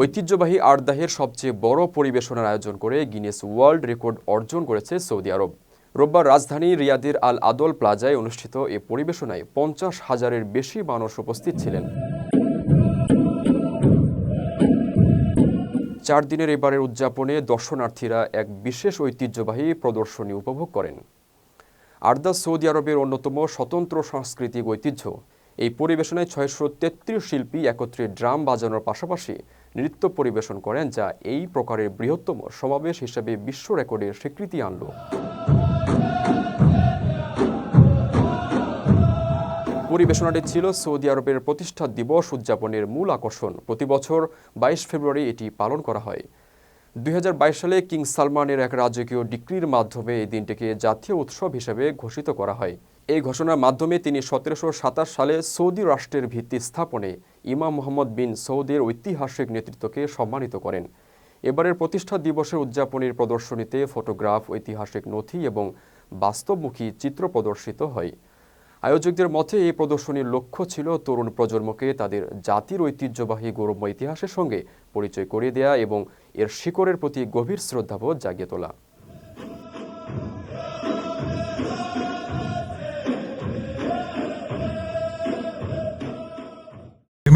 ঐতিহ্যবাহী আটদাহের সবচেয়ে বড় পরিবেশনার আয়োজন করে গিনেস ওয়ার্ল্ড রেকর্ড অর্জন করেছে সৌদি আরব। রোববার রাজধানী রিয়াদের আল আদল প্লাজায় অনুষ্ঠিত এ পরিবেশনায় পঞ্চাশ হাজারের বেশি মানুষ উপস্থিত ছিলেন। চার দিনের এবারের উদযাপনে দর্শনার্থীরা এক বিশেষ ঐতিহ্যবাহী প্রদর্শনী উপভোগ করেন। আর্দা সৌদি আরবের অন্যতম স্বতন্ত্র সাংস্কৃতিক ঐতিহ্য। এই পরিবেশনায় ছয়শো তেত্রিশ শিল্পী একত্রে ড্রাম বাজানোর পাশাপাশি নৃত্য পরিবেশন করেন, যা এই প্রকারের বৃহত্তম সমাবেশ হিসেবে বিশ্ব রেকর্ডের স্বীকৃতি আনল। পরিবেশনাটি ছিল সৌদি আরবের প্রতিষ্ঠা দিবস উদযাপনের মূল আকর্ষণ। প্রতি বছর বাইশ ফেব্রুয়ারি এটি পালন করা হয়। দুই হাজার বাইশ সালে কিং সালমানের এক রাজকীয় ডিক্রির মাধ্যমে এই দিনটিকে জাতীয় উৎসব হিসেবে ঘোষিত করা হয়। এই ঘোষণার মাধ্যমে তিনি সতেরোশো সাতাশ সালে সৌদি রাষ্ট্রের ভিত্তি স্থাপনে ইমাম মোহাম্মদ বিন সৌদের ঐতিহাসিক নেতৃত্বকে সম্মানিত করেন। এবারের প্রতিষ্ঠা দিবসের উদযাপনের প্রদর্শনীতে ফটোগ্রাফ, ঐতিহাসিক নথি এবং বাস্তবমুখী চিত্র প্রদর্শিত হয়। আয়োজকদের মতে, এই প্রদর্শনীর লক্ষ্য ছিল তরুণ প্রজন্মকে তাদের জাতির ঐতিহ্যবাহী গৌরবময় ইতিহাসের সঙ্গে পরিচয় করিয়ে দেয়া এবং এর শিকড়ের প্রতি গভীর শ্রদ্ধাবোধ জাগিয়ে তোলা।